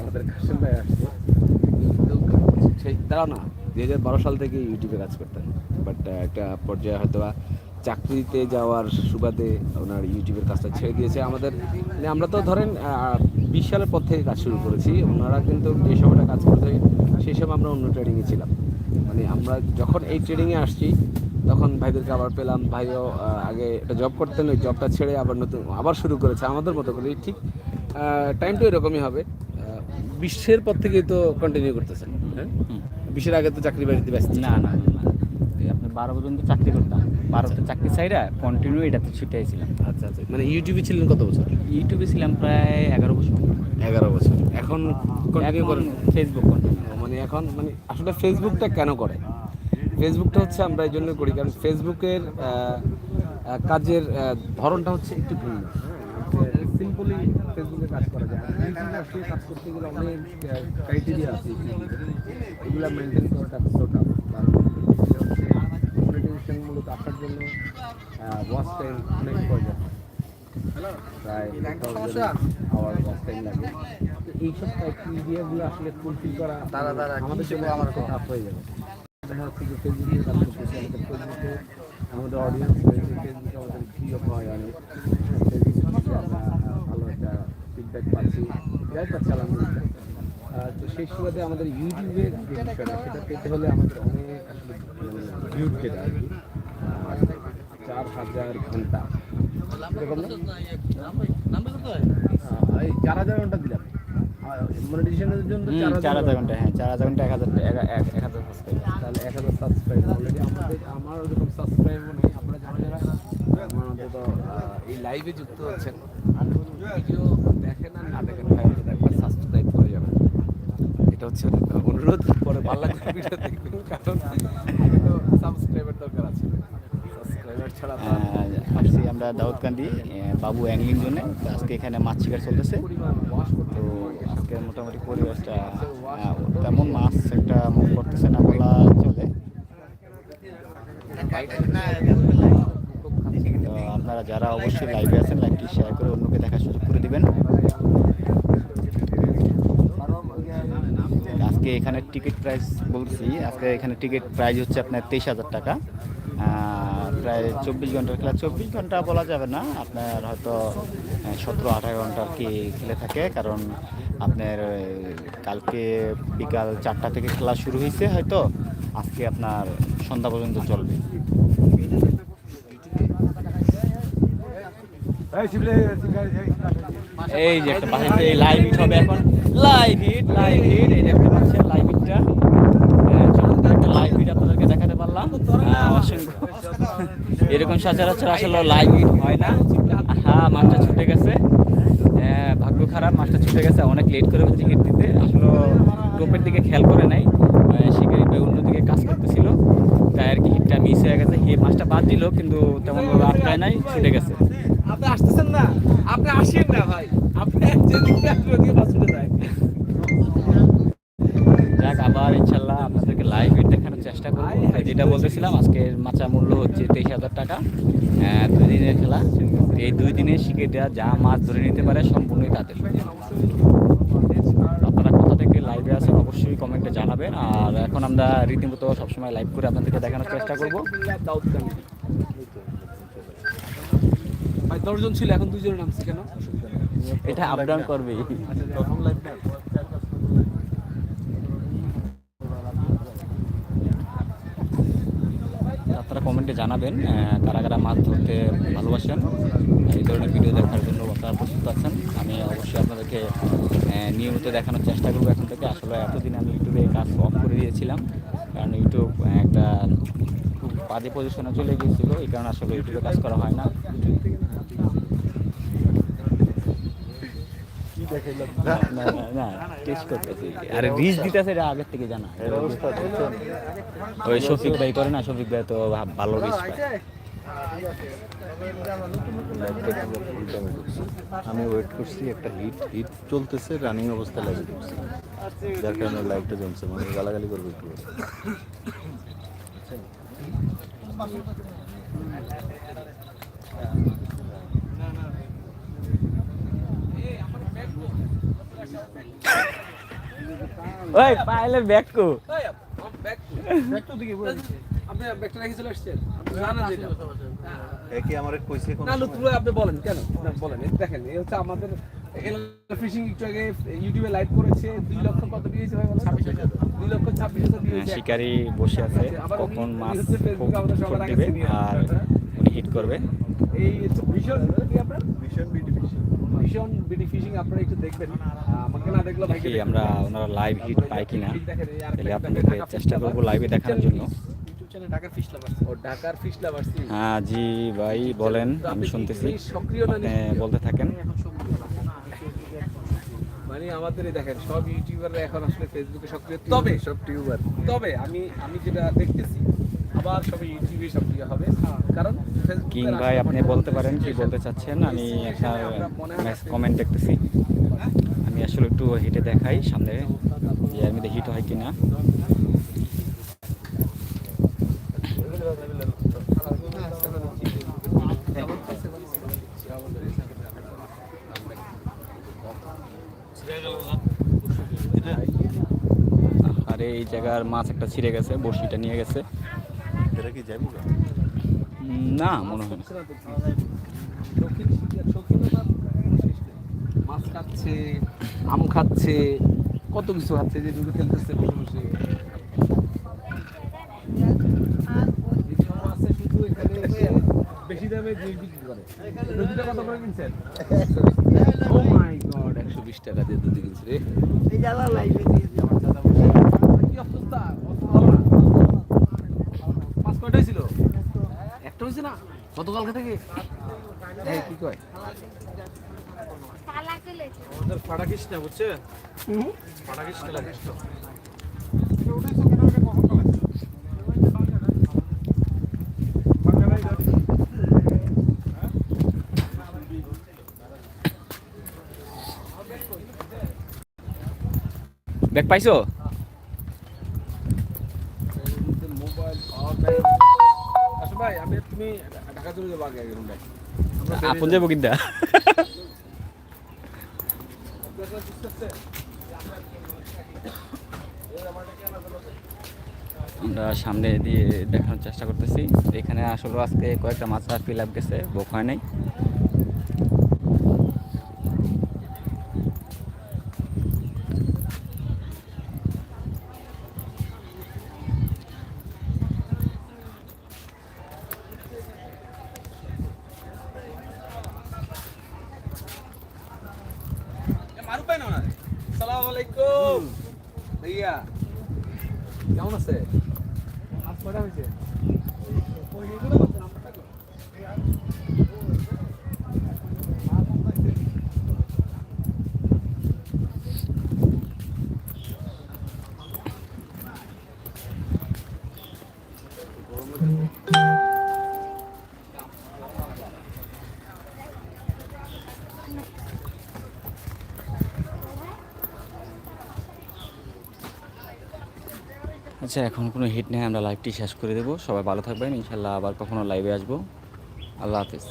আমাদের কাশেম ভাই সেই তারা না, দুই হাজার বারো সাল থেকে ইউটিউবে কাজ করতেন বাট একটা পর্যায়ে হয়তো বা চাকরিতে যাওয়ার সুবাদে ওনার ইউটিউবের কাজটা ছেড়ে দিয়েছে। আমাদের মানে আমরা তো ধরেন বিশ সালের পর থেকে কাজ শুরু করেছি। ওনারা কিন্তু যে সময়টা কাজ করতে সেই সময় আমরা অন্য ট্রেডিংয়ে ছিলাম। মানে আমরা যখন এই ট্রেডিংয়ে আসছি তখন ভাইদেরকে আবার পেলাম। ভাইও আগে একটা জব করতেন ওই জবটা ছেড়ে আবার নতুন আবার শুরু করেছে। আমাদের মতো করে ঠিক টাইমটা এরকমই হবে। বিশ্বের পর থেকেই তো কন্টিনিউ করতেছেন হ্যাঁ? বিশ্বের আগে তো চাকরি বাড়িতে ব্যস্ত না না। আপনার বারো পর্যন্ত চাকরি করতাম। বারোটা চাকরি ছাইরা কন্টিনিউ এটাতে ছুটে ছিলাম আচ্ছা আচ্ছা। মানে ইউটিউবে ছিলেন কত বছর? ইউটিউবে ছিলাম প্রায় এগারো বছর। এগারো বছর। এখন কন্টিনিউ করেন? ফেসবুক কন্টিনিউ মানে এখন মানে আসলে ফেসবুকটা কেন করে? ফেসবুকটা হচ্ছে আমরা এই জন্য করি কারণ ফেসবুকের কাজের ধরনটা হচ্ছে একটু ভিন্ন। সিম্পলি ফেসবুকে কাজ করা যায়। ইউটিউবে আসলে কাজ করতে গেলে অনেক ক্রাইটেরিয়া আছে। এগুলো মেনটেন করাটা প্রায় আওয়ার ওয়াচ লাগে এইসব ক্রাইটেরিয়াগুলো আসলে ফুলফিল করা দাঁড়া, কি আমাদের জন্য আমার খুব টাফ হয়ে যাবে দেখা যাচ্ছে ফেসবুকে কাজ করতেছি আমাদের ফেসবুকে আমাদের অডিয়েন্স রয়েছে ফেসবুকে আমাদের প্রিয় হয় অনেক ফেসবুক আমরা ভালো একটা ফিডব্যাক পাচ্ছি। যাই পাচ্ছি আলহামদুলিল্লাহ। তো সেই সুবাদে আমাদের ইউটিউবের যে বিষয়টা সেটা পেতে হলে আমাদের অনেক আসলে আর কি। চার হাজার ঘণ্টা। এরকম এই চার হাজার ঘণ্টা দিলাম। মনিটাইজেশনের জন্য চার হাজার ঘণ্টা। হ্যাঁ চার হাজার ঘণ্টা এক হাজার এক- হাজার। তাহলে এক হাজার সাবস্ক্রাইব অলরেডি আমাদের আমার ওরকম সাবস্ক্রাইব নেই আপনারা যারা যারা অন্তত এই লাইভে যুক্ত হচ্ছেন ভিডিও দেখেন আর না দেখেন ভাই অন্তত একবার সাবস্ক্রাইব করে যাবেন। এটা হচ্ছে অনুরোধ পরে ভিডিও দেখবেন কারণ সাবস্ক্রাইবার দরকার আছে। সাবস্ক্রাইবার ছাড়া আসছি আমরা দাউদকান্দি বাবু অ্যাংলিং জন্য আজকে এখানে মাছ শিকার চলতেছে। তো আজকে মোটামুটি পরিবেশটা তেমন মাছ একটা করতেছে না বলা চলে। আপনারা যারা অবশ্যই লাইভে আছেন, লাইভটি শেয়ার করে অন্যকে দেখার সুযোগ করে দিবেন। আজকে এখানে টিকিট প্রাইস বলছি, আজকে এখানে টিকিট প্রাইস হচ্ছে আপনার তেইশ হাজার টাকা। প্রায় চব্বিশ ঘণ্টার খেলা। চব্বিশ ঘণ্টা বলা যাবে না আপনার হয়তো সতেরো আঠারো ঘণ্টা আর কি খেলে থাকে কারণ আপনার কালকে বিকাল চারটা থেকে খেলা শুরু হয়েছে হয়তো আজকে আপনার সন্ধ্যা পর্যন্ত চলবে। এই যে একটা বাসাতে এই লাইভ হিট হবে এখন। লাইভ হিট লাইভ হিট এই দেখতে পাচ্ছেন লাইভ হিটটা চমৎকার একটা লাইভ হিট আপনাদেরকে দেখাতে পারলাম আহ, অসংখ্য এরকম সচরাচর আসলে লাইভ হয় না। হ্যাঁ মাছটা ছুটে গেছে। হ্যাঁ, ভাগ্য খারাপ মাছটা ছুটে গেছে অনেক লেট করে হিট দিতে। আসলে টোপের দিকে খেয়াল করে নাই। শিকারি ভাই অন্যদিকে কাজ করতেছিল। তাই আর কি হিটটা মিস হয়ে গেছে। হে মাছটা বাদ দিল কিন্তু তেমন ভাবে আটকায় নাই ছুটে গেছে। আপনি আসতেছেন না? আপনি আসেন না ভাই। আপনি যাক আবার ইনশাল্লাহ আপনাদেরকে লাইভ চেষ্টা করব। যেটা বলতেছিলাম আজকের মাচা মূল্য হচ্ছে তেইশ হাজার টাকা। দুই দিনের খেলা। এই দুই দিনে শিখে দেওয়া যা মাছ ধরে নিতে পারে সম্পূর্ণই তাদের। আপনারা কোথা থেকে লাইভে আছেন অবশ্যই কমেন্টে জানাবেন। আর এখন আমরা রীতিমতো সবসময় লাইভ করে আপনাদেরকে দেখানোর চেষ্টা করব। দশজন ছিল এখন দুইজনের নামছে কেন এটা আপ ডাউন করবেই প্রথম লাইভ আপনারা কমেন্টে জানাবেন কারা কারা মাছ ধরতে ভালোবাসেন এই ধরনের ভিডিও দেখার জন্য আপনারা প্রস্তুত আছেন। আমি অবশ্যই আপনাদেরকে নিয়মিত দেখানোর চেষ্টা করব এখন থেকে। আসলে এতদিন আমি ইউটিউবে কাজ অফ করে দিয়েছিলাম, কারণ ইউটিউব একটা খুব বাজে পজিশনে চলে গিয়েছিল, এই কারণে আসলে ইউটিউবে কাজ করা হয় না। না, না, না টেস্ট আরে দিতেছে এটা আগের থেকে জানা। ওই ভাই করে না ভাই তো ভালো আমি ওয়েট করছি একটা হিট হিট চলতেছে রানিং অবস্থায় লাইভে ঢুকছি যার কারণে লাইভটা জমছে মানে গালাগালি করবে একটু। ওই পাইলে ব্যাগ কো। আপনি ব্যাগটা রেখে চলে আসছেন আপনি যেটা একে আমার কইছে কোন না লুতুরে আপনি বলেন কেন? না বলেন এই দেখেন এই হচ্ছে আমাদের ফিশিং একটু আগে ইউটিউবে লাইভ করেছে দুই লক্ষ কত দিয়েছে ভাই লক্ষ ছাব্বিশ হাজার হ্যাঁ, দিয়েছে। শিকারি বসে আছে কখন মাছ আর উনি হিট করবে। এই ভীষণ আপনার? ভীষণ ভীষণ বিডি ফিশিং আপনারা একটু দেখবেন। আমাকে না দেখল দেখি আমরা ওনারা লাইভ হিট পাই কিনা। তাহলে আপনাদেরকে চেষ্টা করব লাইভে দেখানোর জন্য। ইউটিউব চ্যানেল ঢাকার ফিশ ও ঢাকার ফিশ হ্যাঁ জি ভাই বলেন আমি শুনতেছি। সক্রিয় বলতে থাকেন। মানে আমাদের দেখেন সব ইউটিউবাররা এখন আসলে ফেসবুকে সক্রিয়। তবে সব টিউবার। তবে আমি আমি যেটা দেখতেছি আবার সবাই ইউটিউবে সক্রিয় হবে। কারণ ফেসবুকের কিং ভাই আপনি বলতে পারেন কি বলতে চাচ্ছেন আমি আপনার কমেন্ট দেখতেছি। আমি আসলে একটু হিটে দেখাই সামনে যে আমি দেখি হিট হয় কিনা। আরে এই জায়গার মাছ একটা ছিঁড়ে গেছে বড়শিটা নিয়ে গেছে। কি যাব না মনে হয়। মাছ খাচ্ছে আম খাচ্ছে কত কিছু খাচ্ছে যে দুটো খেলতেছে বসে বসে বেশি দামে জিনিস বিক্রি করে। দুধটা কত করে কিনছেন? ও মাই গড একশো বিশ টাকা দিয়ে দুধ কিনছে রে। এই জ্বালা লাইভে দিয়ে। কি অবস্থা অবস্থা ভালো না? মাছ কয়টা হয়েছিল একটা হয়েছে না গতকালকে থেকে? হ্যাঁ কি কয়? না বুঝছে? না ব্যাগ পাইছো? মোবাইল ভাই আমি তুমি আপন যাব কিনতে আমরা সামনে দিয়ে দেখানোর চেষ্টা করতেছি। এখানে আসলে আজকে কয়েকটা মাছ আর আপ গেছে বোক হয় নাই। সালাম আলাইকুম ভাইয়া কেমন আছে? আজ কটা হয়েছে। আচ্ছা এখন কোনো হিট নেই, আমরা লাইভটি শেষ করে দেবো। সবাই ভালো থাকবেন, ইনশাল্লাহ আবার কখনো লাইভে আসব। আল্লাহ হাফিজ।